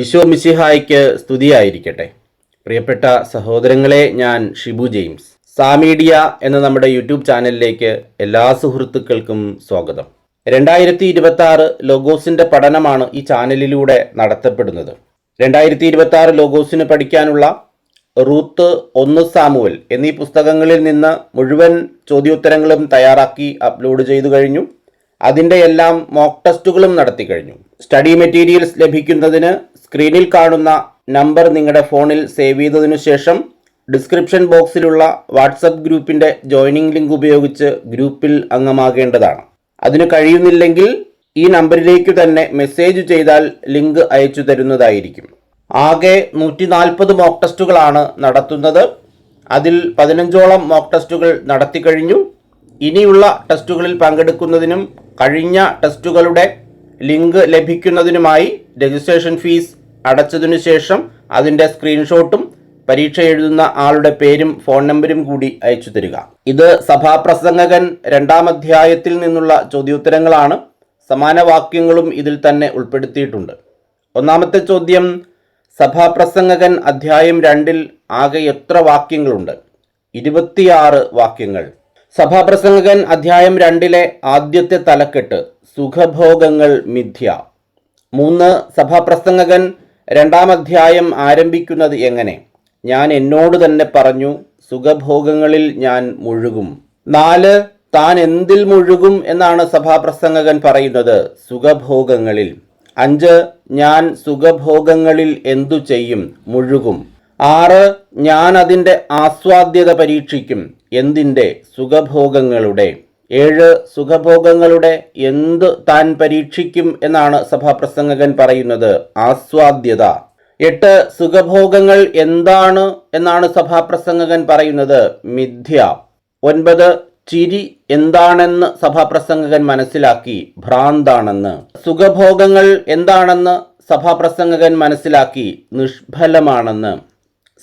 ഈശോ മിസിഹായ്ക്ക് സ്തുതിയായിരിക്കട്ടെ. പ്രിയപ്പെട്ട സഹോദരങ്ങളെ ഞാൻ ഷിബു ജെയിംസ്. സാമീഡിയ എന്ന നമ്മുടെ യൂട്യൂബ് ചാനലിലേക്ക് എല്ലാ സുഹൃത്തുക്കൾക്കും സ്വാഗതം. രണ്ടായിരത്തി ഇരുപത്തി ആറ് ലോഗോസിന്റെ പഠനമാണ് ഈ ചാനലിലൂടെ നടത്തപ്പെടുന്നത്. രണ്ടായിരത്തി ഇരുപത്തി ആറ് ലോഗോസിന് പഠിക്കാനുള്ള റൂത്ത് ഒന്ന് സാമുവൽ എന്നീ പുസ്തകങ്ങളിൽ നിന്ന് മുഴുവൻ ചോദ്യോത്തരങ്ങളും തയ്യാറാക്കി അപ്ലോഡ് ചെയ്തു കഴിഞ്ഞു. അതിന്റെ എല്ലാം മോക്ക് ടെസ്റ്റുകളും നടത്തി കഴിഞ്ഞു. സ്റ്റഡി മെറ്റീരിയൽസ് ലഭിക്കുന്നതിന് സ്ക്രീനിൽ കാണുന്ന നമ്പർ നിങ്ങളുടെ ഫോണിൽ സേവ് ചെയ്തതിനു ശേഷം ഡിസ്ക്രിപ്ഷൻ ബോക്സിലുള്ള വാട്സപ്പ് ഗ്രൂപ്പിന്റെ ജോയിനിങ് ലിങ്ക് ഉപയോഗിച്ച് ഗ്രൂപ്പിൽ അംഗമാകേണ്ടതാണ്. അതിന് കഴിയുന്നില്ലെങ്കിൽ ഈ നമ്പറിലേക്ക് തന്നെ മെസ്സേജ് ചെയ്താൽ ലിങ്ക് അയച്ചു തരുന്നതായിരിക്കും. ആകെ നൂറ്റി നാൽപ്പത് മോക്ക് ടെസ്റ്റുകളാണ് നടത്തുന്നത്. അതിൽ പതിനഞ്ചോളം മോക്ക് ടെസ്റ്റുകൾ നടത്തി കഴിഞ്ഞു. ഇനിയുള്ള ടെസ്റ്റുകളിൽ പങ്കെടുക്കുന്നതിനും കഴിഞ്ഞ ടെസ്റ്റുകളുടെ ലിങ്ക് ലഭിക്കുന്നതിനുമായി രജിസ്ട്രേഷൻ ഫീസ് അടച്ചതിനു ശേഷം അതിന്റെ സ്ക്രീൻഷോട്ടും പരീക്ഷ എഴുതുന്ന ആളുടെ പേരും ഫോൺ നമ്പരും കൂടി അയച്ചു തരിക. ഇത് സഭാപ്രസംഗകൻ രണ്ടാം അധ്യായത്തിൽ നിന്നുള്ള ചോദ്യോത്തരങ്ങളാണ്. സമാന വാക്യങ്ങളും ഇതിൽ തന്നെ ഉൾപ്പെടുത്തിയിട്ടുണ്ട്. ഒന്നാമത്തെ ചോദ്യം സഭാപ്രസംഗകൻ അധ്യായം രണ്ടിൽ ആകെ എത്ര വാക്യങ്ങളുണ്ട്? ഇരുപത്തിയാറ് വാക്യങ്ങൾ. സഭാപ്രസംഗകൻ അധ്യായം രണ്ടിലെ ആദ്യത്തെ തലക്കെട്ട് സുഖഭോഗങ്ങൾ മിഥ്യ. മൂന്ന് സഭാപ്രസംഗകൻ രണ്ടാം അധ്യായം ആരംഭിക്കുന്നത് എങ്ങനെ? ഞാൻ എന്നോട് തന്നെ പറഞ്ഞു സുഖഭോഗങ്ങളിൽ ഞാൻ മുഴുകും. നാല് താൻ എന്തിൽ മുഴുകും എന്നാണ് സഭാപ്രസംഗകൻ പറയുന്നത് സുഖഭോഗങ്ങളിൽ. അഞ്ച് ഞാൻ സുഖഭോഗങ്ങളിൽ എന്തു ചെയ്യും? മുഴുകും. ആറ് ഞാൻ അതിന്റെ ആസ്വാദ്യത പരീക്ഷിക്കും എന്തിന്റെ? സുഖഭോഗങ്ങളുടെ. ഏഴ് സുഖഭോഗങ്ങളുടെ എന്ത് താൻ പരീക്ഷിക്കും എന്നാണ് സഭാപ്രസംഗകൻ പറയുന്നത്. ആസ്വാദ്യത. എട്ട് സുഖഭോഗങ്ങൾ എന്താണ് എന്നാണ് സഭാപ്രസംഗകൻ പറയുന്നത്. മിഥ്യ. ഒൻപത് ചിരി എന്താണെന്ന് സഭാപ്രസംഗകൻ മനസ്സിലാക്കി. ഭ്രാന്താണെന്ന്. സുഖഭോഗങ്ങൾ എന്താണെന്ന് സഭാപ്രസംഗകൻ മനസ്സിലാക്കി. നിഷ്ഫലമാണെന്ന്.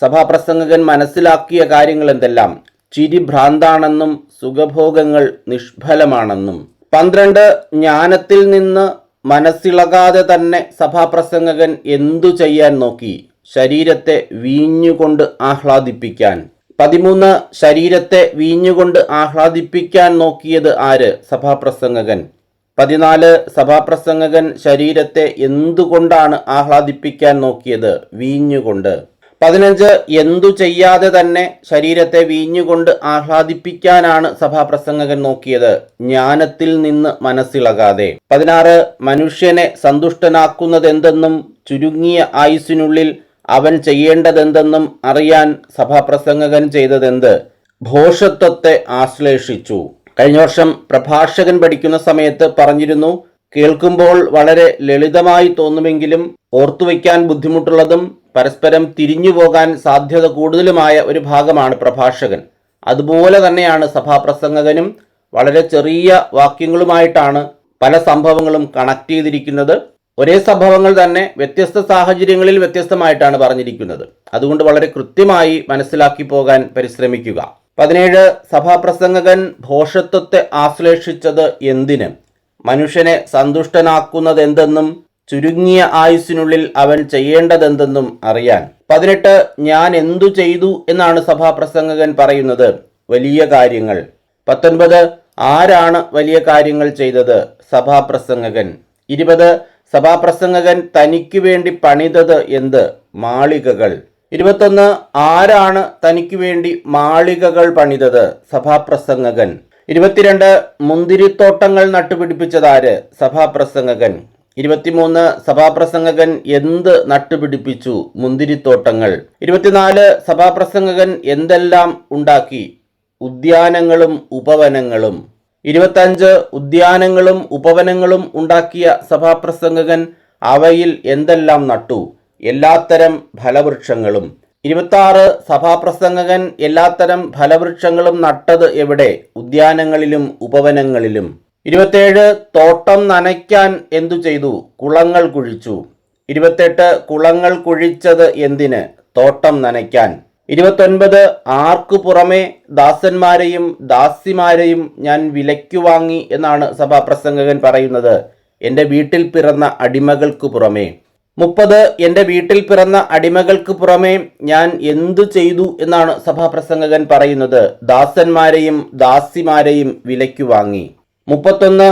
സഭാപ്രസംഗകൻ മനസ്സിലാക്കിയ കാര്യങ്ങൾ എന്തെല്ലാം ചിരി ഭ്രാന്താണെന്നും സുഖഭോഗങ്ങൾ നിഷ്ഫലമാണെന്നും. പന്ത്രണ്ട് ജ്ഞാനത്തിൽ നിന്ന് മനസ്സിളകാതെ തന്നെ സഭാപ്രസംഗകൻ എന്തു ചെയ്യാൻ നോക്കി? ശരീരത്തെ വീഞ്ഞുകൊണ്ട് ആഹ്ലാദിപ്പിക്കാൻ. പതിമൂന്ന് ശരീരത്തെ വീഞ്ഞുകൊണ്ട് ആഹ്ലാദിപ്പിക്കാൻ നോക്കിയത് ആര്? സഭാപ്രസംഗകൻ. പതിനാല് സഭാപ്രസംഗകൻ ശരീരത്തെ എന്തുകൊണ്ടാണ് ആഹ്ലാദിപ്പിക്കാൻ നോക്കിയത്? വീഞ്ഞുകൊണ്ട്. പതിനഞ്ച് എന്തു ചെയ്യാതെ തന്നെ ശരീരത്തെ വീഞ്ഞുകൊണ്ട് ആഹ്ലാദിപ്പിക്കാനാണ് സഭാപ്രസംഗകൻ നോക്കിയത്. ജ്ഞാനത്തിൽ നിന്ന് മനസ്സിളകാതെ. പതിനാറ് മനുഷ്യനെ സന്തുഷ്ടനാക്കുന്നതെന്തെന്നും ചുരുങ്ങിയ ആയുസ്സിനുള്ളിൽ അവൻ ചെയ്യേണ്ടതെന്തെന്നും അറിയാൻ സഭാപ്രസംഗകൻ ചെയ്തതെന്ത്? ഭോഷത്വത്തെ ആശ്ലേഷിച്ചു. കഴിഞ്ഞ വർഷം പ്രഭാഷകൻ പഠിക്കുന്ന സമയത്ത് പറഞ്ഞിരുന്നു കേൾക്കുമ്പോൾ വളരെ ലളിതമായി തോന്നുമെങ്കിലും ഓർത്തുവയ്ക്കാൻ ബുദ്ധിമുട്ടുള്ളതും പരസ്പരം തിരിഞ്ഞു പോകാൻ സാധ്യത കൂടുതലുമായ ഒരു ഭാഗമാണ് പ്രഭാഷകൻ. അതുപോലെ തന്നെയാണ് സഭാപ്രസംഗകനും വളരെ ചെറിയ വാക്യങ്ങളുമായിട്ടാണ് പല സംഭവങ്ങളും കണക്ട് ചെയ്തിരിക്കുന്നത്. ഒരേ സംഭവങ്ങൾ തന്നെ വ്യത്യസ്ത സാഹചര്യങ്ങളിൽ വ്യത്യസ്തമായിട്ടാണ് പറഞ്ഞിരിക്കുന്നത്. അതുകൊണ്ട് വളരെ കൃത്യമായി മനസ്സിലാക്കി പോകാൻ പരിശ്രമിക്കുക. പതിനേഴ് സഭാപ്രസംഗകൻ ഭോഷത്വത്തെ ആശ്ലേഷിച്ചത് എന്തിന്? മനുഷ്യനെ സന്തുഷ്ടനാക്കുന്നതെന്തെന്നും ചുരുങ്ങിയ ആയുസ്സിനുള്ളിൽ അവൻ ചെയ്യേണ്ടതെന്തെന്നും അറിയാൻ. പതിനെട്ട് ഞാൻ എന്തു ചെയ്തു എന്നാണ് സഭാപ്രസംഗകൻ പറയുന്നത്. വലിയ കാര്യങ്ങൾ. പത്തൊൻപത് ആരാണ് വലിയ കാര്യങ്ങൾ ചെയ്തത്? സഭാപ്രസംഗകൻ ഇരുപത് സഭാപ്രസംഗകൻ തനിക്ക് വേണ്ടി പണിതത് എന്ത്? മാളികകൾ. ഇരുപത്തൊന്ന് ആരാണ് തനിക്ക് വേണ്ടി മാളികകൾ പണിതത്? സഭാപ്രസംഗകൻ ഇരുപത്തിരണ്ട് മുന്തിരിത്തോട്ടങ്ങൾ നട്ടുപിടിപ്പിച്ചതാര് സഭാപ്രസംഗകൻ ഇരുപത്തിമൂന്ന് സഭാപ്രസംഗകൻ എന്ത് നട്ടുപിടിപ്പിച്ചു മുന്തിരിത്തോട്ടങ്ങൾ? ഇരുപത്തിനാല് സഭാപ്രസംഗകൻ എന്തെല്ലാം ഉണ്ടാക്കി? ഉദ്യാനങ്ങളും ഉപവനങ്ങളും. ഇരുപത്തഞ്ച് ഉദ്യാനങ്ങളും ഉപവനങ്ങളും ഉണ്ടാക്കിയ സഭാപ്രസംഗകൻ അവയിൽ എന്തെല്ലാം നട്ടു? എല്ലാത്തരം ഫലവൃക്ഷങ്ങളും. ഇരുപത്താറ് സഭാപ്രസംഗകൻ എല്ലാത്തരം ഫലവൃക്ഷങ്ങളും നട്ടത് എവിടെ? ഉദ്യാനങ്ങളിലും ഉപവനങ്ങളിലും. ഇരുപത്തേഴ് തോട്ടം നനയ്ക്കാൻ എന്തു ചെയ്തു? കുളങ്ങൾ കുഴിച്ചു. ഇരുപത്തെട്ട് കുളങ്ങൾ കുഴിച്ചത് എന്തിന്? തോട്ടം നനയ്ക്കാൻ. ഇരുപത്തൊൻപത് ആർക്കു പുറമെ ദാസന്മാരെയും ദാസിമാരെയും ഞാൻ വിലയ്ക്കു വാങ്ങി എന്നാണ് സഭാപ്രസംഗകൻ പറയുന്നത്. എന്റെ വീട്ടിൽ പിറന്ന അടിമകൾക്കു പുറമേ. മുപ്പത് എന്റെ വീട്ടിൽ പിറന്ന അടിമകൾക്ക് പുറമേ ഞാൻ എന്തു ചെയ്തു എന്നാണ് സഭാപ്രസംഗകൻ പറയുന്നത്. ദാസന്മാരെയും ദാസിമാരെയും വിലയ്ക്കു വാങ്ങി. മുപ്പത്തൊന്ന്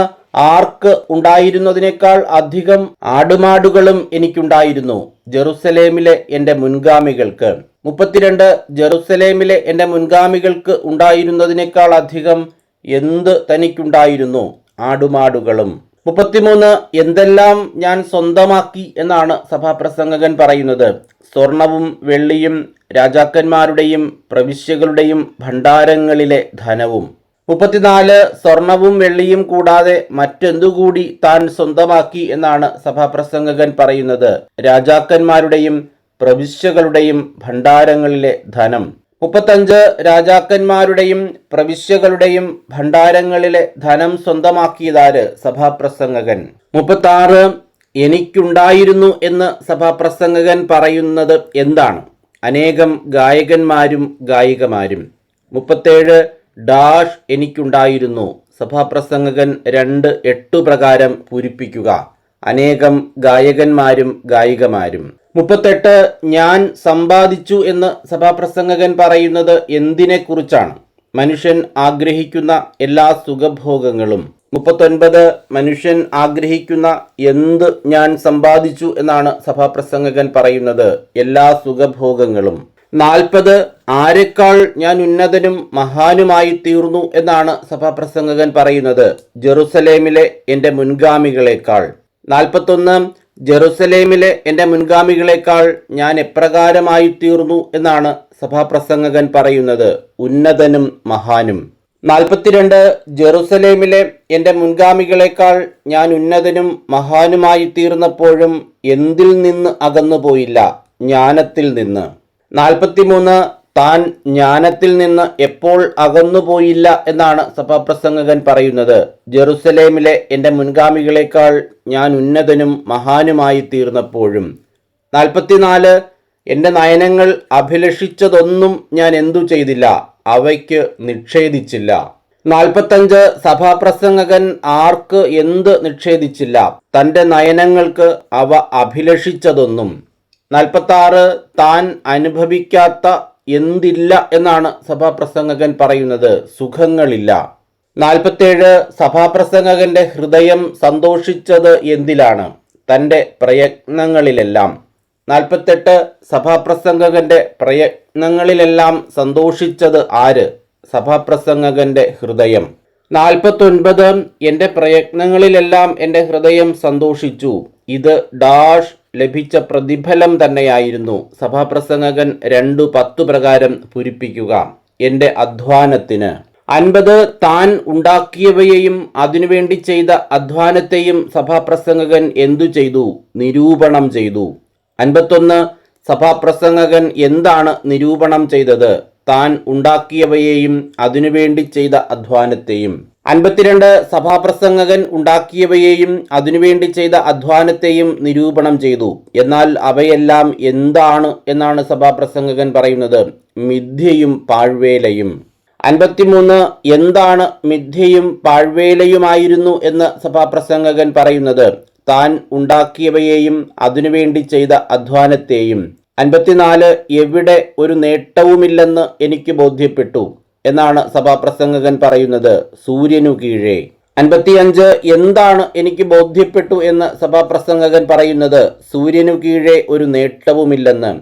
ആർക്ക് ഉണ്ടായിരുന്നതിനേക്കാൾ അധികം ആടുമാടുകളും എനിക്കുണ്ടായിരുന്നു ജെറുസലേമിലെ എന്റെ മുൻഗാമികൾക്ക്. മുപ്പത്തിരണ്ട് ജെറുസലേമിലെ എന്റെ മുൻഗാമികൾക്ക് ഉണ്ടായിരുന്നതിനേക്കാൾ അധികം എന്ത് തനിക്കുണ്ടായിരുന്നു ആടുമാടുകളും. മുപ്പത്തിമൂന്ന് എന്തെല്ലാം ഞാൻ സ്വന്തമാക്കി എന്നാണ് സഭാപ്രസംഗകൻ പറയുന്നത്. സ്വർണവും വെള്ളിയും രാജാക്കന്മാരുടെയും പ്രവിശ്യകളുടെയും ഭണ്ഡാരങ്ങളിലെ ധനവും. മുപ്പത്തിനാല് സ്വർണവും വെള്ളിയും കൂടാതെ മറ്റെന്തുകൂടി താൻ സ്വന്തമാക്കി എന്നാണ് സഭാപ്രസംഗകൻ പറയുന്നത്. രാജാക്കന്മാരുടെയും പ്രവിശ്യകളുടെയും ഭണ്ഡാരങ്ങളിലെ ധനം. മുപ്പത്തഞ്ച് രാജാക്കന്മാരുടെയും പ്രവിശ്യകളുടെയും ഭണ്ഡാരങ്ങളിലെ ധനം സ്വന്തമാക്കിയതാര് സഭാപ്രസംഗകൻ? മുപ്പത്താറ് എനിക്കുണ്ടായിരുന്നു എന്ന് സഭാപ്രസംഗകൻ പറയുന്നത് എന്താണ്? അനേകം ഗായകന്മാരും ഗായികമാരും. മുപ്പത്തേഴ് ഡാഷ് എനിക്കുണ്ടായിരുന്നു. സഭാപ്രസംഗകൻ രണ്ട് എട്ടു പ്രകാരം പൂരിപ്പിക്കുക. അനേകം ഗായകന്മാരും ഗായികമാരും. മുപ്പത്തെട്ട് ഞാൻ സമ്പാദിച്ചു എന്ന് സഭാപ്രസംഗകൻ പറയുന്നത് എന്തിനെക്കുറിച്ചാണ്? മനുഷ്യൻ ആഗ്രഹിക്കുന്ന എല്ലാ സുഖഭോഗങ്ങളും. മുപ്പത്തൊൻപത് മനുഷ്യൻ ആഗ്രഹിക്കുന്ന എന്ത് ഞാൻ സമ്പാദിച്ചു എന്നാണ് സഭാപ്രസംഗകൻ പറയുന്നത്. എല്ലാ സുഖഭോഗങ്ങളും. നാൽപ്പത് ആരെക്കാൾ ഞാൻ ഉന്നതനും മഹാനുമായി തീർന്നു എന്നാണ് സഭാപ്രസംഗകൻ പറയുന്നത്. ജെറുസലേമിലെ എന്റെ മുൻഗാമികളെക്കാൾ. നാൽപ്പത്തൊന്ന് ജെറുസലേമിലെ എന്റെ മുൻഗാമികളെക്കാൾ ഞാൻ എപ്രകാരമായി തീർന്നു എന്നാണ് സഭാപ്രസംഗകൻ പറയുന്നത്. ഉന്നതനും മഹാനും. നാൽപ്പത്തിരണ്ട് ജെറുസലേമിലെ എന്റെ മുൻഗാമികളെക്കാൾ ഞാൻ ഉന്നതനും മഹാനുമായി തീർന്നപ്പോഴും എന്തിൽ നിന്ന് അകന്നുപോയില്ല? ജ്ഞാനത്തിൽ നിന്ന്. നാൽപ്പത്തിമൂന്ന് താൻ ജ്ഞാനത്തിൽ നിന്ന് എപ്പോൾ അകന്നുപോയില്ല എന്നാണ് സഭാപ്രസംഗകൻ പറയുന്നത്. ജെറുസലേമിലെ എന്റെ മുൻഗാമികളെക്കാൾ ഞാൻ ഉന്നതനും മഹാനുമായി തീർന്നപ്പോഴും. നാൽപ്പത്തിനാല് എന്റെ നയനങ്ങൾ അഭിലഷിച്ചതൊന്നും ഞാൻ എന്തു ചെയ്തില്ല അവയ്ക്ക് നിഷേധിച്ചില്ല. നാൽപ്പത്തഞ്ച് സഭാപ്രസംഗകൻ ആർക്ക് എന്ത് നിഷേധിച്ചില്ല തന്റെ നയനങ്ങൾക്ക് അവ അഭിലഷിച്ചതൊന്നും. നാൽപ്പത്താറ് താൻ അനുഭവിക്കാത്ത എന്തില്ല എന്നാണ് സഭാപ്രസംഗകൻ പറയുന്നത്. സുഖങ്ങളില്ല. നാൽപ്പത്തേഴ് സഭാപ്രസംഗകന്റെ ഹൃദയം സന്തോഷിച്ചത് എന്തിലാണ്? തന്റെ പ്രയത്നങ്ങളിലെല്ലാം. നാൽപ്പത്തെട്ട് സഭാപ്രസംഗകന്റെ പ്രയത്നങ്ങളിലെല്ലാം സന്തോഷിച്ചത് ആര്? സഭാപ്രസംഗകന്റെ ഹൃദയം. നാൽപ്പത്തൊൻപത് എന്റെ പ്രയത്നങ്ങളിലെല്ലാം എന്റെ ഹൃദയം സന്തോഷിച്ചു. ഇത് ഡാഷ് ലഭിച്ച പ്രതിഫലം തന്നെയായിരുന്നു. സഭാപ്രസംഗകൻ രണ്ടു പത്തു പ്രകാരം പൂരിപ്പിക്കുക. എന്റെ അധ്വാനത്തിന്. അൻപത് താൻ ഉണ്ടാക്കിയവയെയും അതിനുവേണ്ടി ചെയ്ത അധ്വാനത്തെയും സഭാപ്രസംഗകൻ എന്തു ചെയ്തു? നിരൂപണം ചെയ്തു. അൻപത്തൊന്ന് സഭാപ്രസംഗകൻ എന്താണ് നിരൂപണം ചെയ്തത്? താൻ ഉണ്ടാക്കിയവയെയും അതിനുവേണ്ടി ചെയ്ത അധ്വാനത്തെയും. അൻപത്തിരണ്ട് സഭാപ്രസംഗകൻ ഉണ്ടാക്കിയവയെയും അതിനുവേണ്ടി ചെയ്ത അധ്വാനത്തെയും നിരൂപണം ചെയ്തു. എന്നാൽ അവയെല്ലാം എന്താണ് എന്നാണ് സഭാപ്രസംഗകൻ പറയുന്നത്. മിഥ്യയും പാഴ്വേലയും. അൻപത്തിമൂന്ന് എന്താണ് മിഥ്യയും പാഴ്വേലയുമായിരുന്നു എന്ന് സഭാപ്രസംഗകൻ പറയുന്നത്. താൻ ഉണ്ടാക്കിയവയെയും അതിനുവേണ്ടി ചെയ്ത അധ്വാനത്തെയും. അൻപത്തിനാല് എവിടെ ഒരു നേട്ടവുമില്ലെന്ന് എനിക്ക് ബോധ്യപ്പെട്ടു എന്നാണ് സഭാപ്രസംഗകൻ പറയുന്നത് സൂര്യനു കീഴേ. അൻപത്തിയഞ്ച് എന്താണ് എനിക്ക് ബോധ്യപ്പെട്ടു എന്ന് സഭാപ്രസംഗകൻ പറയുന്നത് സൂര്യനു കീഴേ ഒരു നേട്ടവുമില്ലെന്ന്.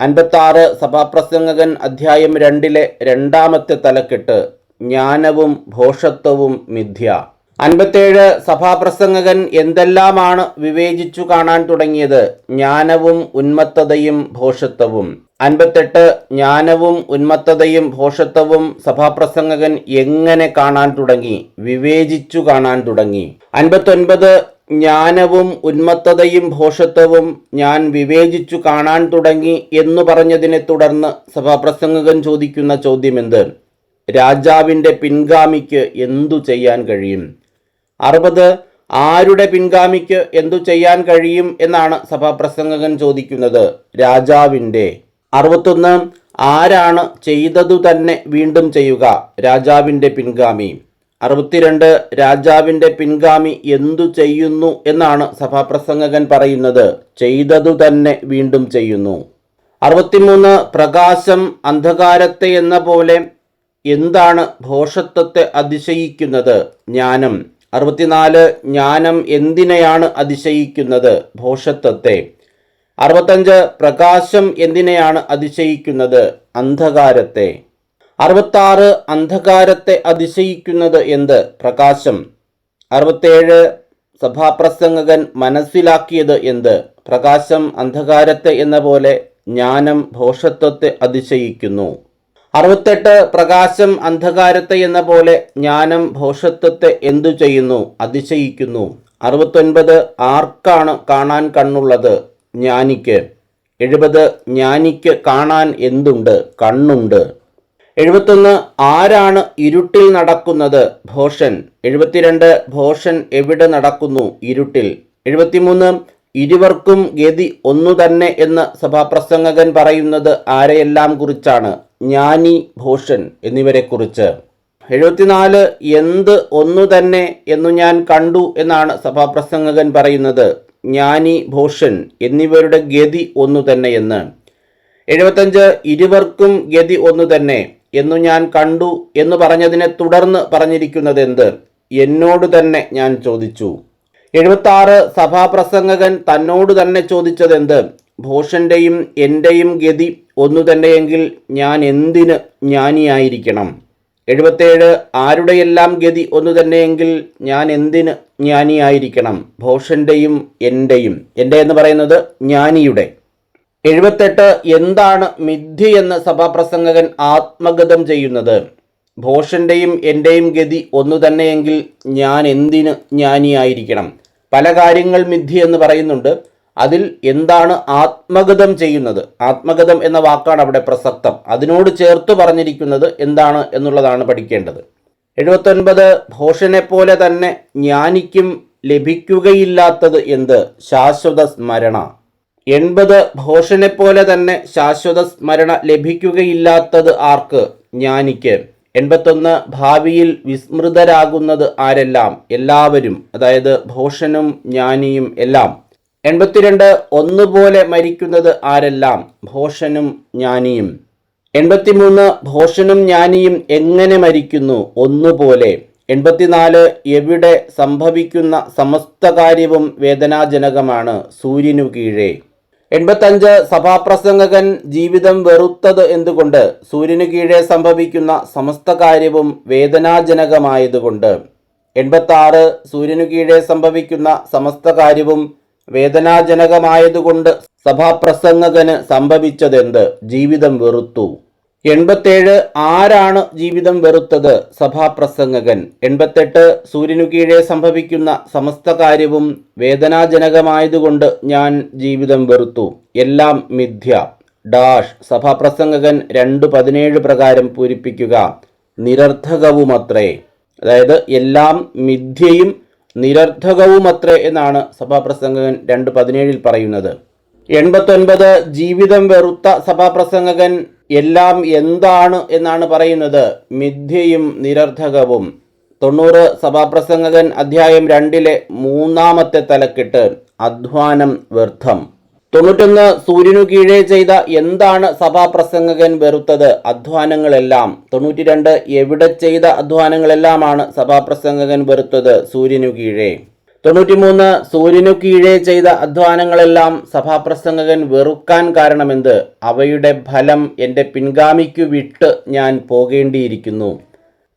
അൻപത്താറ് സഭാപ്രസംഗകൻ അധ്യായം രണ്ടിലെ രണ്ടാമത്തെ തലക്കെട്ട് ജ്ഞാനവും ഭോഷത്വവും മിഥ്യ. അൻപത്തേഴ് സഭാപ്രസംഗകൻ എന്തെല്ലാമാണ് വിവേചിച്ചു കാണാൻ തുടങ്ങിയത്? ജ്ഞാനവും ഉന്മത്തതയും ഭോഷത്വവും. അൻപത്തെട്ട് ജ്ഞാനവും ഉന്മത്തതയും ഭോഷത്വവും സഭാപ്രസംഗകൻ എങ്ങനെ കാണാൻ തുടങ്ങി? വിവേചിച്ചു കാണാൻ തുടങ്ങി. അൻപത്തൊൻപത് ജ്ഞാനവും ഉന്മത്തതയും ഭോഷത്വവും ഞാൻ വിവേചിച്ചു കാണാൻ തുടങ്ങി എന്നു പറഞ്ഞതിനെ തുടർന്ന് സഭാപ്രസംഗകൻ ചോദിക്കുന്ന ചോദ്യമെന്ത്? രാജാവിന്റെ പിൻഗാമിക്ക് എന്തു ചെയ്യാൻ കഴിയും? അറുപത് ആരുടെ പിൻഗാമിക്ക് എന്തു ചെയ്യാൻ കഴിയും എന്നാണ് സഭാപ്രസംഗകൻ ചോദിക്കുന്നത് രാജാവിന്റെ. അറുപത്തൊന്ന് ആരാണ് ചെയ്തതു തന്നെ വീണ്ടും ചെയ്യുക രാജാവിന്റെ പിൻഗാമി. അറുപത്തിരണ്ട് രാജാവിന്റെ പിൻഗാമി എന്തു ചെയ്യുന്നു എന്നാണ് സഭാപ്രസംഗകൻ പറയുന്നത് ചെയ്തതു തന്നെ വീണ്ടും ചെയ്യുന്നു. അറുപത്തിമൂന്ന് പ്രകാശം അന്ധകാരത്തെ എന്ന പോലെ എന്താണ് ഭോഷത്വത്തെ അതിശയിക്കുന്നത്? ജ്ഞാനം. അറുപത്തിനാല് ജ്ഞാനം എന്തിനെയാണ് അതിശയിക്കുന്നത്? ഭോഷത്വത്തെ അറുപത്തഞ്ച് പ്രകാശം എന്തിനെയാണ് അതിശയിക്കുന്നത്? അന്ധകാരത്തെ. അറുപത്താറ് അന്ധകാരത്തെ അതിശയിക്കുന്നത് എന്ത്? പ്രകാശം. അറുപത്തേഴ് സഭാപ്രസംഗകൻ മനസ്സിലാക്കിയത് എന്ത്? പ്രകാശം അന്ധകാരത്തെ എന്ന പോലെ ജ്ഞാനം ഭോഷത്വത്തെ അതിശയിക്കുന്നു. അറുപത്തെട്ട് പ്രകാശം അന്ധകാരത്തെ എന്ന പോലെ ജ്ഞാനം ഭോഷത്വത്തെ എന്തു ചെയ്യുന്നു? അതിശയിക്കുന്നു. അറുപത്തൊൻപത് ആർക്കാണ് കാണാൻ കണ്ണുള്ളത്? ജ്ഞാനിക്ക്. എഴുപത് ജ്ഞാനിക്ക് കാണാൻ എന്തുണ്ട്? കണ്ണുണ്ട്. എഴുപത്തൊന്ന് ആരാണ് ഇരുട്ടിൽ നടക്കുന്നത്? ഭോഷൻ. എഴുപത്തിരണ്ട് ഭോഷൻ എവിടെ നടക്കുന്നു? ഇരുട്ടിൽ. എഴുപത്തിമൂന്ന് ഇരുവർക്കും ഗതി ഒന്നു തന്നെ എന്ന് സഭാപ്രസംഗകൻ പറയുന്നത് ആരെയെല്ലാം കുറിച്ചാണ്? ജ്ഞാനി ഭൂഷൺ എന്നിവരെ കുറിച്ച് എഴുപത്തിനാല് എന്ത് ഒന്നു തന്നെ എന്നു ഞാൻ കണ്ടു എന്നാണ് സഭാപ്രസംഗകൻ പറയുന്നത്. ജ്ഞാനി ഭൂഷൺ എന്നിവരുടെ ഗതി ഒന്നു തന്നെ എന്ന്. എഴുപത്തഞ്ച് ഇരുവർക്കും ഗതി ഒന്നു തന്നെ എന്നു ഞാൻ കണ്ടു എന്ന് പറഞ്ഞതിനെ തുടർന്ന് പറഞ്ഞിരിക്കുന്നത് എന്ത്? എന്നോട് തന്നെ ഞാൻ ചോദിച്ചു. എഴുപത്തി ആറ് സഭാപ്രസംഗകൻ തന്നോട് തന്നെ ചോദിച്ചതെന്ത് ഭോഷന്റെയും എന്റെയും ഗതി ഒന്നു തന്നെയെങ്കിൽ ഞാൻ എന്തിന് ജ്ഞാനിയായിരിക്കണം? എഴുപത്തേഴ് ആരുടെയെല്ലാം ഗതി ഒന്നു തന്നെയെങ്കിൽ ഞാൻ എന്തിന് ജ്ഞാനിയായിരിക്കണം? ഭോഷന്റെയും എന്റെയും എന്റെ എന്ന് പറയുന്നത് ജ്ഞാനിയുടെ. എഴുപത്തെട്ട് എന്താണ് മിഥ്യ എന്ന് സഭാപ്രസംഗകൻ ആത്മഗതം ചെയ്യുന്നത്? ഭോഷന്റെയും എന്റെയും ഗതി ഒന്നു തന്നെയെങ്കിൽ ഞാൻ എന്തിന് ജ്ഞാനിയായിരിക്കണം? പല കാര്യങ്ങൾ മിഥ്യ എന്ന് പറയുന്നുണ്ട്. അതിൽ എന്താണ് ആത്മഗതം ചെയ്യുന്നത്? ആത്മഗതം എന്ന വാക്കാണ് അവിടെ പ്രസക്തം. അതിനോട് ചേർത്ത് പറഞ്ഞിരിക്കുന്നത് എന്താണ് എന്നുള്ളതാണ് പഠിക്കേണ്ടത്. എഴുപത്തൊൻപത് ഭോഷനെ പോലെ തന്നെ ജ്ഞാനിക്കും ലഭിക്കുകയില്ലാത്തത് എന്ത്? ശാശ്വത സ്മരണ. എൺപത് ഭോഷനെ പോലെ തന്നെ ശാശ്വത സ്മരണ ലഭിക്കുകയില്ലാത്തത് ആർക്ക്? ജ്ഞാനിക്ക്. എൺപത്തൊന്ന് ഭാവിയിൽ വിസ്മൃതരാകുന്നത് ആരെല്ലാം? എല്ലാവരും അതായത് ഭോഷനും ജ്ഞാനിയും എല്ലാം. എൺപത്തിരണ്ട് ഒന്നുപോലെ മരിക്കുന്നത് ആരെല്ലാം? ഭോഷനും ജ്ഞാനിയും എൺപത്തിമൂന്ന് ഭോഷനും ജ്ഞാനിയും എങ്ങനെ മരിക്കുന്നു? ഒന്നുപോലെ എൺപത്തിനാല് എവിടെ സംഭവിക്കുന്ന സമസ്ത കാര്യവും വേദനാജനകമാണ് സൂര്യനു കീഴേ. എൺപത്തഞ്ച് സഭാപ്രസംഗകൻ ജീവിതം വെറുത്തത് എന്തുകൊണ്ട്? സൂര്യനു കീഴേ സംഭവിക്കുന്ന സമസ്ത കാര്യവും വേദനാജനകമായതുകൊണ്ട്. എൺപത്തി ആറ് സൂര്യനു കീഴേ സംഭവിക്കുന്ന സമസ്ത കാര്യവും വേദനാജനകമായതുകൊണ്ട് സഭാപ്രസംഗകന് സംഭവിച്ചതെന്ത്? ജീവിതം വെറുത്തു. എൺപത്തേഴ് ആരാണ് ജീവിതം വെറുത്തത്? സഭാപ്രസംഗകൻ. എൺപത്തെട്ട് സൂര്യനു കീഴേ സംഭവിക്കുന്ന സമസ്ത കാര്യവും വേദനാജനകമായതുകൊണ്ട് ഞാൻ ജീവിതം വെറുത്തു. എല്ലാം മിഥ്യ. ഡാഷ്. സഭാപ്രസംഗകൻ രണ്ട് പതിനേഴ് പ്രകാരം പൂരിപ്പിക്കുക. നിരർത്ഥകവുമത്രേ. അതായത് എല്ലാം മിഥ്യയും നിരർത്ഥകവുമത്രേ എന്നാണ് സഭാപ്രസംഗകൻ രണ്ട് പതിനേഴിൽ പറയുന്നത്. എൺപത്തൊൻപത് ജീവിതം വെറുത്ത സഭാപ്രസംഗകൻ എല്ലാം എന്താണ് എന്നാണ് പറയുന്നത്. മിഥ്യയും നിരർത്ഥകവും. തൊണ്ണൂറ് സഭാപ്രസംഗകൻ അധ്യായം രണ്ടിലെ മൂന്നാമത്തെ തലക്കെട്ട് അധ്വാനം വ്യർത്ഥം. തൊണ്ണൂറ്റൊന്ന് സൂര്യനു കീഴേ ചെയ്ത എന്താണ് സഭാപ്രസംഗകൻ വെറുത്തത്? അധ്വാനങ്ങളെല്ലാം. തൊണ്ണൂറ്റിരണ്ട് എവിടെ ചെയ്ത അധ്വാനങ്ങളെല്ലാമാണ് സഭാപ്രസംഗകൻ വെറുത്തത്? സൂര്യനു കീഴേ. തൊണ്ണൂറ്റിമൂന്ന് സൂര്യനു കീഴേ ചെയ്ത അധ്വാനങ്ങളെല്ലാം സഭാപ്രസംഗകൻ വെറുക്കാൻ കാരണമെന്ത്? അവയുടെ ഫലം എന്റെ പിൻഗാമിക്കു വിട്ട് ഞാൻ പോകേണ്ടിയിരിക്കുന്നു.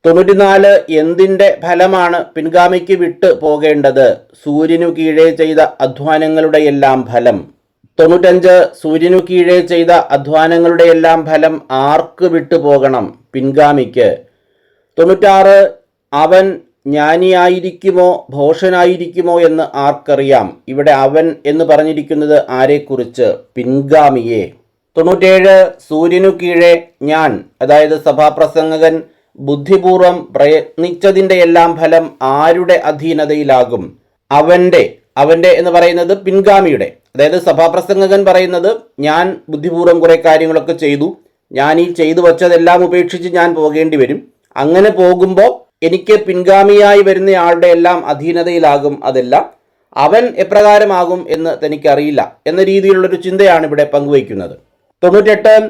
തൊണ്ണൂറ്റിനാല് എന്തിന്റെ ഫലമാണ് പിൻഗാമിക്ക് വിട്ട് പോകേണ്ടത്? സൂര്യനു കീഴേ ചെയ്ത അധ്വാനങ്ങളുടെയെല്ലാം ഫലം. തൊണ്ണൂറ്റഞ്ച് സൂര്യനു കീഴേ ചെയ്ത അധ്വാനങ്ങളുടെയെല്ലാം ഫലം ആർക്ക് വിട്ടു പോകണം പിൻഗാമിക്ക്. തൊണ്ണൂറ്റാറ് അവൻ ജ്ഞാനിയായിരിക്കുമോ ഭോഷനായിരിക്കുമോ എന്ന് ആർക്കറിയാം. ഇവിടെ അവൻ എന്ന് പറഞ്ഞിരിക്കുന്നത് ആരെക്കുറിച്ച്? പിൻഗാമിയെ. തൊണ്ണൂറ്റേഴ് സൂര്യനു കീഴെ ഞാൻ അതായത് സഭാപ്രസംഗകൻ ബുദ്ധിപൂർവം പ്രയത്നിച്ചതിന്റെ എല്ലാം ഫലം ആരുടെ അധീനതയിലാകും? അവന്റെ അവന്റെ എന്ന് പറയുന്നത് പിൻഗാമിയുടെ. അതായത് സഭാപ്രസംഗകൻ പറയുന്നത് ഞാൻ ബുദ്ധിപൂർവം കുറേ കാര്യങ്ങളൊക്കെ ചെയ്തു. ഞാൻ ഈ ചെയ്തു വച്ചതെല്ലാം ഉപേക്ഷിച്ച് ഞാൻ പോകേണ്ടി വരും. അങ്ങനെ പോകുമ്പോൾ എനിക്ക് പിൻഗാമിയായി വരുന്നയാളുടെ എല്ലാം അധീനതയിലാകും അതെല്ലാം. അവൻ എപ്രകാരമാകും എന്ന് തനിക്കറിയില്ല എന്ന രീതിയിലുള്ളൊരു ചിന്തയാണ് ഇവിടെ പങ്കുവയ്ക്കുന്നത്. തൊണ്ണൂറ്റെട്ട്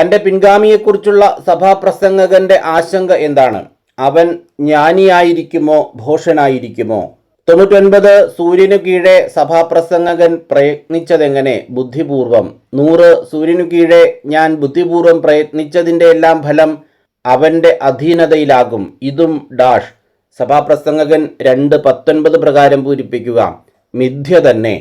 തന്റെ പിൻഗാമിയെക്കുറിച്ചുള്ള സഭാപ്രസംഗകന്റെ ആശങ്ക എന്താണ്? അവൻ ജ്ഞാനിയായിരിക്കുമോ? ഭോഷനായിരിക്കുമോ? തൊണ്ണൂറ്റൊൻപത് സൂര്യനു കീഴെ സഭാപ്രസംഗകൻ പ്രയത്നിച്ചതെങ്ങനെ ബുദ്ധിപൂർവം? നൂറ് സൂര്യനു കീഴെ ഞാൻ ബുദ്ധിപൂർവം പ്രയത്നിച്ചതിന്റെ എല്ലാം ഫലം അവന്റെ അധീനതയിലാകും. ഇതും ഡാഷ്. സഭാപ്രസംഗകൻ രണ്ട് പത്തൊൻപത് പ്രകാരം പൂരിപ്പിക്കുക. മിഥ്യ തന്നെ.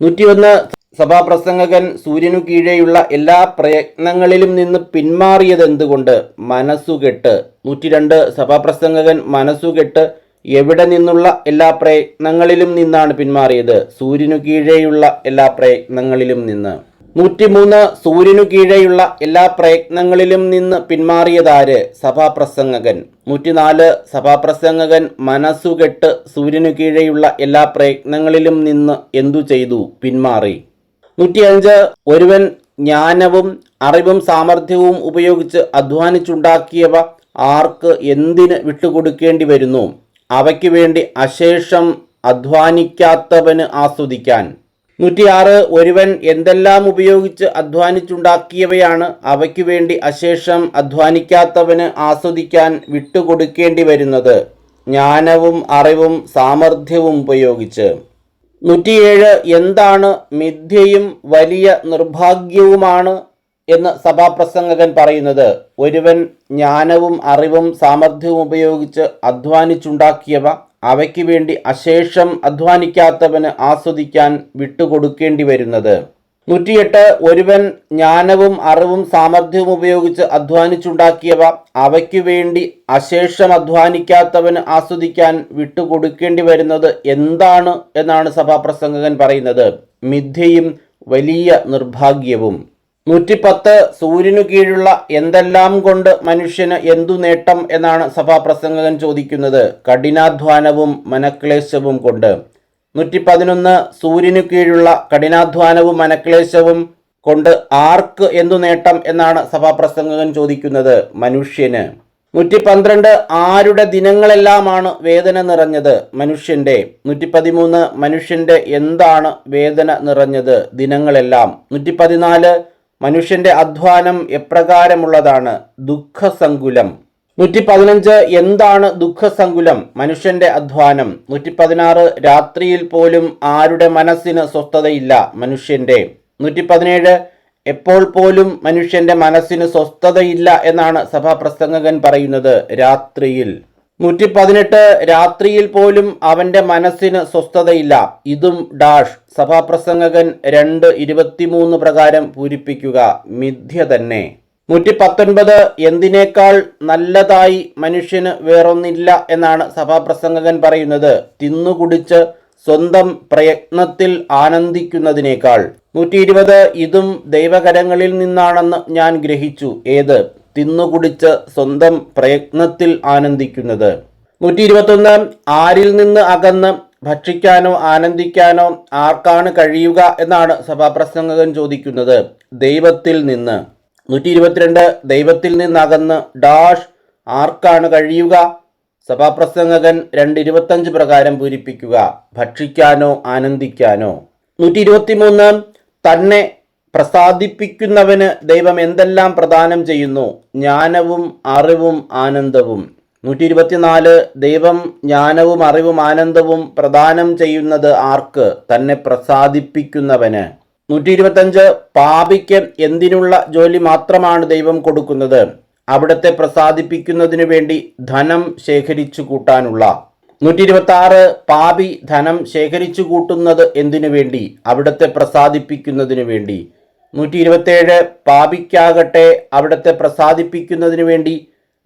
നൂറ്റിയൊന്ന് സഭാപ്രസംഗകൻ സൂര്യനു കീഴെയുള്ള എല്ലാ പ്രയത്നങ്ങളിലും നിന്ന് പിന്മാറിയതെന്തുകൊണ്ട്? മനസ്സുകെട്ട്. നൂറ്റിരണ്ട് സഭാപ്രസംഗകൻ മനസ്സുകെട്ട് എവിടെ നിന്നുള്ള എല്ലാ പ്രയത്നങ്ങളിലും നിന്നാണ് പിന്മാറിയത്. സൂര്യനു കീഴെയുള്ള എല്ലാ പ്രയത്നങ്ങളിലും നിന്ന്. നൂറ്റിമൂന്ന് സൂര്യനു കീഴെയുള്ള എല്ലാ പ്രയത്നങ്ങളിലും നിന്ന് പിന്മാറിയതാര്? സഭാപ്രസംഗകൻ. നൂറ്റിനാല് സഭാപ്രസംഗകൻ മനസ്സുകെട്ട് സൂര്യനു കീഴെയുള്ള എല്ലാ പ്രയത്നങ്ങളിലും നിന്ന് എന്തു ചെയ്തു? പിന്മാറി. നൂറ്റിയഞ്ച് ഒരുവൻ ജ്ഞാനവും അറിവും സാമർഥ്യവും ഉപയോഗിച്ച് അധ്വാനിച്ചുണ്ടാക്കിയവ ആർക്ക് എന്തിന് വിട്ടുകൊടുക്കേണ്ടി വരുന്നു? അവയ്ക്ക് വേണ്ടി അശേഷം അധ്വാനിക്കാത്തവന് ആസ്വദിക്കാൻ. നൂറ്റിയാറ് ഒരുവൻ എന്തെല്ലാം ഉപയോഗിച്ച് അധ്വാനിച്ചുണ്ടാക്കിയവയാണ് അവയ്ക്ക് വേണ്ടി അശേഷം അധ്വാനിക്കാത്തവന് ആസ്വദിക്കാൻ വിട്ടുകൊടുക്കേണ്ടി വരുന്നത്. ജ്ഞാനവും അറിവും സാമർഥ്യവും ഉപയോഗിച്ച്. നൂറ്റിയേഴ് എന്താണ് മിഥ്യയും വലിയ നിർഭാഗ്യവുമാണ് എന്ന് സഭാപ്രസംഗകൻ പറയുന്നത്. ഒരുവൻ ജ്ഞാനവും അറിവും സാമർഥ്യവും ഉപയോഗിച്ച് അധ്വാനിച്ചുണ്ടാക്കിയവ അവയ്ക്ക് വേണ്ടി അശേഷം അധ്വാനിക്കാത്തവന് ആസ്വദിക്കാൻ വിട്ടുകൊടുക്കേണ്ടി വരുന്നത്. നൂറ്റിയെട്ട്. ഒരുവൻ ജ്ഞാനവും അറിവും സാമർഥ്യവും ഉപയോഗിച്ച് അധ്വാനിച്ചുണ്ടാക്കിയവ അവയ്ക്ക് വേണ്ടി അശേഷം അധ്വാനിക്കാത്തവന് ആസ്വദിക്കാൻ വിട്ടുകൊടുക്കേണ്ടി വരുന്നത് എന്താണ് എന്നാണ് സഭാപ്രസംഗകൻ പറയുന്നത്. മിഥ്യയും വലിയ നിർഭാഗ്യവും. നൂറ്റിപ്പത്ത് സൂര്യനു കീഴുള്ള എന്തെല്ലാം കൊണ്ട് മനുഷ്യന് എന്തു നേട്ടം എന്നാണ് സഭാപ്രസംഗകൻ ചോദിക്കുന്നത്. കഠിനാധ്വാനവും മനക്ലേശവും കൊണ്ട്. നൂറ്റി പതിനൊന്ന് സൂര്യനു കീഴുള്ള കഠിനാധ്വാനവും മനക്ലേശവും കൊണ്ട് ആർക്ക് എന്തു നേട്ടം എന്നാണ് സഭാപ്രസംഗകൻ ചോദിക്കുന്നത് മനുഷ്യന്. നൂറ്റി പന്ത്രണ്ട് ആരുടെ ദിനങ്ങളെല്ലാമാണ് വേദന നിറഞ്ഞത് മനുഷ്യന്റെ. നൂറ്റി പതിമൂന്ന് മനുഷ്യന്റെ എന്താണ് വേദന നിറഞ്ഞത് ദിനങ്ങളെല്ലാം. നൂറ്റി പതിനാല് മനുഷ്യന്റെ അധ്വാനം എപ്രകാരമുള്ളതാണ്? ദുഃഖസങ്കുലം. നൂറ്റി പതിനഞ്ച് എന്താണ് ദുഃഖസങ്കുലം? മനുഷ്യന്റെ അധ്വാനം. നൂറ്റി പതിനാറ് രാത്രിയിൽ പോലും ആരുടെ മനസ്സിന് സ്വസ്ഥതയില്ല മനുഷ്യന്റെ. നൂറ്റി പതിനേഴ് എപ്പോൾ പോലും മനുഷ്യന്റെ മനസ്സിന് സ്വസ്ഥതയില്ല എന്നാണ് സഭാപ്രസംഗകൻ പറയുന്നത് രാത്രിയിൽ. നൂറ്റി പതിനെട്ട് രാത്രിയിൽ പോലും അവന്റെ മനസ്സിന് സ്വസ്ഥതയില്ല. ഇതും ഡാഷ്. സഭാപ്രസംഗകൻ രണ്ട് ഇരുപത്തിമൂന്ന് പ്രകാരം പൂരിപ്പിക്കുക മിഥ്യ തന്നെ. നൂറ്റി പത്തൊൻപത് എന്തിനേക്കാൾ നല്ലതായി മനുഷ്യന് വേറൊന്നില്ല എന്നാണ് സഭാപ്രസംഗകൻ പറയുന്നത്. തിന്നുകുടിച്ച് സ്വന്തം പ്രയത്നത്തിൽ ആനന്ദിക്കുന്നതിനേക്കാൾ. നൂറ്റി ഇരുപത് ഇതും ദൈവകരങ്ങളിൽ നിന്നാണെന്ന് ഞാൻ ഗ്രഹിച്ചു. ഏത്? തിന്നുകുടിച്ച് സ്വന്തം പ്രയത്നത്തിൽ ആനന്ദിക്കുന്നത്. നൂറ്റി ഇരുപത്തൊന്ന് ആരിൽ നിന്ന് അകന്ന് ഭക്ഷിക്കാനോ ആനന്ദിക്കാനോ ആർക്കാണ് കഴിയുക എന്നാണ് സഭാപ്രസംഗകൻ ചോദിക്കുന്നത്. ദൈവത്തിൽ നിന്ന്. നൂറ്റി ഇരുപത്തിരണ്ട് ദൈവത്തിൽ നിന്നകന്ന് ഡാഷ് ആർക്കാണ് കഴിയുക? സഭാപ്രസംഗകൻ രണ്ട് ഇരുപത്തഞ്ച് പ്രകാരം പൂരിപ്പിക്കുക. ഭക്ഷിക്കാനോ ആനന്ദിക്കാനോ. നൂറ്റി ഇരുപത്തിമൂന്ന് തന്നെ പ്രസാദിപ്പിക്കുന്നവന് ദൈവം എന്തെല്ലാം പ്രദാനം ചെയ്യുന്നു? ജ്ഞാനവും അറിവും ആനന്ദവും. നൂറ്റി ഇരുപത്തിനാല് ദൈവം ജ്ഞാനവും അറിവും ആനന്ദവും പ്രദാനം ചെയ്യുന്നത് ആർക്ക്? തന്നെ പ്രസാദിപ്പിക്കുന്നവന്. നൂറ്റി ഇരുപത്തഞ്ച് പാപിക്ക് എന്തിനുള്ള ജോലി മാത്രമാണ് ദൈവം കൊടുക്കുന്നത്? അവിടത്തെ പ്രസാദിപ്പിക്കുന്നതിനു വേണ്ടി ധനം ശേഖരിച്ചു കൂട്ടാനുള്ള. നൂറ്റി ഇരുപത്തി ആറ് പാപി ധനം ശേഖരിച്ചു കൂട്ടുന്നത് എന്തിനു വേണ്ടി? അവിടത്തെ പ്രസാദിപ്പിക്കുന്നതിനു വേണ്ടി. നൂറ്റി ഇരുപത്തേഴ് പാപിക്കാകട്ടെ അവിടത്തെ പ്രസാദിപ്പിക്കുന്നതിനു വേണ്ടി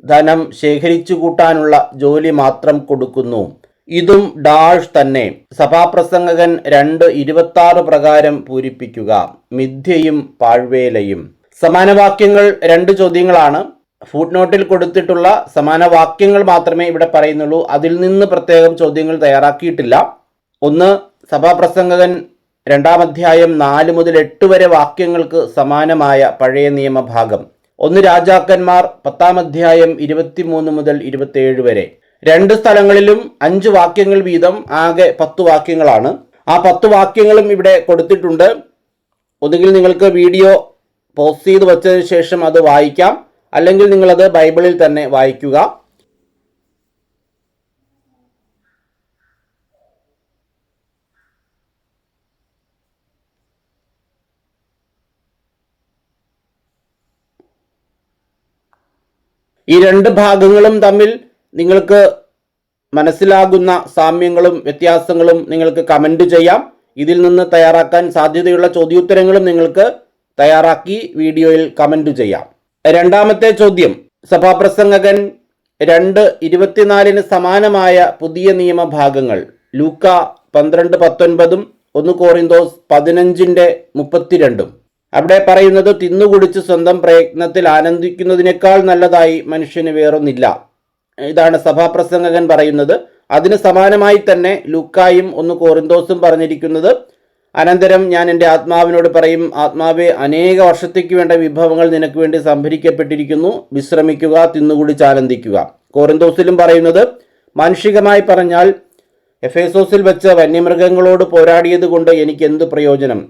ധനം ശേഖരിച്ചു കൂട്ടാനുള്ള ജോലി മാത്രം കൊടുക്കുന്നു. ഇതും ഡാഷ് തന്നെ. സഭാപ്രസംഗകൻ രണ്ട് ഇരുപത്തി പ്രകാരം പൂരിപ്പിക്കുക. മിഥ്യയും പാഴ്വേലയും. സമാനവാക്യങ്ങൾ രണ്ട് ചോദ്യങ്ങളാണ്. ഫുഡ് നോട്ടിൽ കൊടുത്തിട്ടുള്ള സമാനവാക്യങ്ങൾ മാത്രമേ ഇവിടെ പറയുന്നുള്ളൂ. അതിൽ നിന്ന് പ്രത്യേകം ചോദ്യങ്ങൾ തയ്യാറാക്കിയിട്ടില്ല. ഒന്ന് സഭാപ്രസംഗകൻ രണ്ടാം അധ്യായം നാല് മുതൽ എട്ട് വരെ വാക്യങ്ങൾക്ക് സമാനമായ പഴയ നിയമഭാഗം. ഒന്ന് രാജാക്കന്മാർ പത്താം അധ്യായം ഇരുപത്തിമൂന്ന് മുതൽ ഇരുപത്തിയേഴ് വരെ. രണ്ട് സ്ഥലങ്ങളിലും അഞ്ച് വാക്യങ്ങൾ വീതം ആകെ പത്ത് വാക്യങ്ങളാണ്. ആ പത്ത് വാക്യങ്ങളും ഇവിടെ കൊടുത്തിട്ടുണ്ട്. ഒന്നുകിൽ നിങ്ങൾക്ക് വീഡിയോ പോസ്റ്റ് ചെയ്ത് വച്ചതിന് ശേഷം അത് വായിക്കാം. അല്ലെങ്കിൽ നിങ്ങളത് ബൈബിളിൽ തന്നെ വായിക്കുക. ഈ രണ്ട് ഭാഗങ്ങളും തമ്മിൽ നിങ്ങൾക്ക് മനസ്സിലാകുന്ന സാമ്യങ്ങളും വ്യത്യാസങ്ങളും നിങ്ങൾക്ക് കമന്റ് ചെയ്യാം. ഇതിൽ നിന്ന് തയ്യാറാക്കാൻ സാധ്യതയുള്ള ചോദ്യോത്തരങ്ങളും നിങ്ങൾക്ക് തയ്യാറാക്കി വീഡിയോയിൽ കമന്റ് ചെയ്യാം. രണ്ടാമത്തെ ചോദ്യം സഭാപ്രസംഗകൻ രണ്ട് ഇരുപത്തിനാലിന് സമാനമായ പുതിയ നിയമഭാഗങ്ങൾ ലൂക്ക പന്ത്രണ്ട് പത്തൊൻപതും ഒന്ന് കോറിന്തോസ് പതിനഞ്ചിന്റെ മുപ്പത്തിരണ്ടും. അവിടെ പറയുന്നത് തിന്നുകുടിച്ച് സ്വന്തം പ്രയത്നത്തിൽ ആനന്ദിക്കുന്നതിനേക്കാൾ നല്ലതായി മനുഷ്യന് വേറൊന്നില്ല. ഇതാണ് സഭാപ്രസംഗകൻ പറയുന്നത്. അതിന് സമാനമായി തന്നെ ലൂക്കായും ഒന്ന് കോറിന്തോസും പറഞ്ഞിരിക്കുന്നത് അനന്തരം ഞാൻ എന്റെ ആത്മാവിനോട് പറയും ആത്മാവെ അനേക വർഷത്തേക്ക് വേണ്ട വിഭവങ്ങൾ നിനക്ക് വേണ്ടി സംഭരിക്കപ്പെട്ടിരിക്കുന്നു. വിശ്രമിക്കുക തിന്നുകുടിച്ച് ആനന്ദിക്കുക കോറിന്തോസിലും പറയുന്നത് മാനുഷികമായി പറഞ്ഞാൽ എഫേസോസിൽ വെച്ച് വന്യമൃഗങ്ങളോട് പോരാടിയത് കൊണ്ട് എനിക്ക് എന്ത് പ്രയോജനം?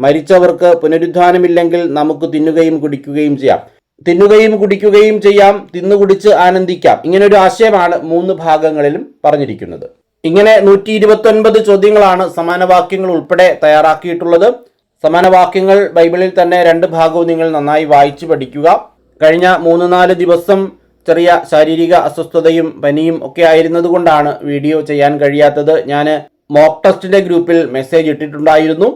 മരിച്ചവർക്ക് പുനരുദ്ധാനമില്ലെങ്കിൽ നമുക്ക് തിന്നുകയും കുടിക്കുകയും ചെയ്യാം. തിന്നുകയും കുടിക്കുകയും ചെയ്യാം തിന്നുകുടിച്ച് ആനന്ദിക്കാം. ഇങ്ങനെ ഒരു ആശയമാണ് മൂന്ന് ഭാഗങ്ങളിലും പറഞ്ഞിരിക്കുന്നത്. ഇങ്ങനെ നൂറ്റി ഇരുപത്തൊൻപത് ചോദ്യങ്ങളാണ് സമാനവാക്യങ്ങൾ ഉൾപ്പെടെ തയ്യാറാക്കിയിട്ടുള്ളത്. സമാനവാക്യങ്ങൾ ബൈബിളിൽ തന്നെ രണ്ട് ഭാഗവും നിങ്ങൾ നന്നായി വായിച്ചു പഠിക്കുക. കഴിഞ്ഞ മൂന്ന് നാല് ദിവസം ചെറിയ ശാരീരിക അസ്വസ്ഥതയും പനിയും ഒക്കെ ആയിരുന്നതുകൊണ്ടാണ് വീഡിയോ ചെയ്യാൻ കഴിയാത്തത്. ഞാൻ മോക്ക് ടെസ്റ്റിന്റെ ഗ്രൂപ്പിൽ മെസ്സേജ് ഇട്ടിട്ടുണ്ടായിരുന്നു.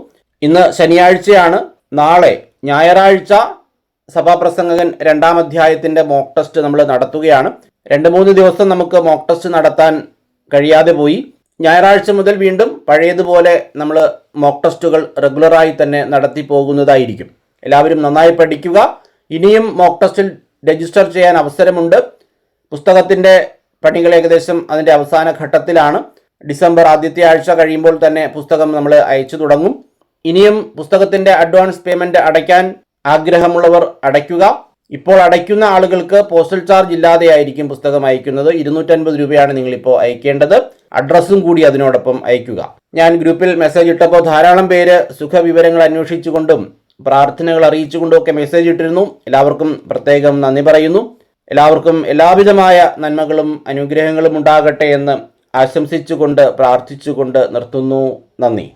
ഇന്ന് ശനിയാഴ്ചയാണ്. നാളെ ഞായറാഴ്ച സഭാപ്രസംഗകൻ രണ്ടാം അധ്യായത്തിന്റെ മോക്ക് ടെസ്റ്റ് നമ്മൾ നടത്തുകയാണ്. രണ്ട് മൂന്ന് ദിവസം നമുക്ക് മോക്ക് ടെസ്റ്റ് നടത്താൻ കഴിയാതെ പോയി. ഞായറാഴ്ച മുതൽ വീണ്ടും പഴയതുപോലെ നമ്മൾ മോക്ക് ടെസ്റ്റുകൾ റെഗുലറായി തന്നെ നടത്തി പോകുന്നതായിരിക്കും. എല്ലാവരും നന്നായി പഠിക്കുക. ഇനിയും മോക്ക് ടെസ്റ്റിൽ രജിസ്റ്റർ ചെയ്യാൻ അവസരമുണ്ട്. പുസ്തകത്തിന്റെ പണികൾ ഏകദേശം അതിന്റെ അവസാന ഘട്ടത്തിലാണ്. ഡിസംബർ ആദ്യത്തെ ആഴ്ച കഴിയുമ്പോൾ തന്നെ പുസ്തകം നമ്മൾ അയച്ചു തുടങ്ങും. ഇനിയും പുസ്തകത്തിന്റെ അഡ്വാൻസ് പേയ്മെന്റ് അടയ്ക്കാൻ ആഗ്രഹമുള്ളവർ അടയ്ക്കുക. ഇപ്പോൾ അടയ്ക്കുന്ന ആളുകൾക്ക് പോസ്റ്റൽ ചാർജ് ഇല്ലാതെയായിരിക്കും പുസ്തകം അയക്കുന്നത്. ഇരുന്നൂറ്റൻപത് രൂപയാണ് നിങ്ങളിപ്പോൾ അയക്കേണ്ടത്. അഡ്രസ്സും കൂടി അതിനോടൊപ്പം അയക്കുക. ഞാൻ ഗ്രൂപ്പിൽ മെസ്സേജ് ഇട്ടപ്പോൾ ധാരാളം പേര് സുഖവിവരങ്ങൾ അന്വേഷിച്ചുകൊണ്ടും പ്രാർത്ഥനകൾ അറിയിച്ചുകൊണ്ടും ഒക്കെ മെസ്സേജ് ഇട്ടിരുന്നു. എല്ലാവർക്കും പ്രത്യേകം നന്ദി പറയുന്നു. എല്ലാവർക്കും എല്ലാവിധമായ നന്മകളും അനുഗ്രഹങ്ങളും ഉണ്ടാകട്ടെ എന്ന് ആശംസിച്ചുകൊണ്ട് പ്രാർത്ഥിച്ചുകൊണ്ട് നിർത്തുന്നു. നന്ദി.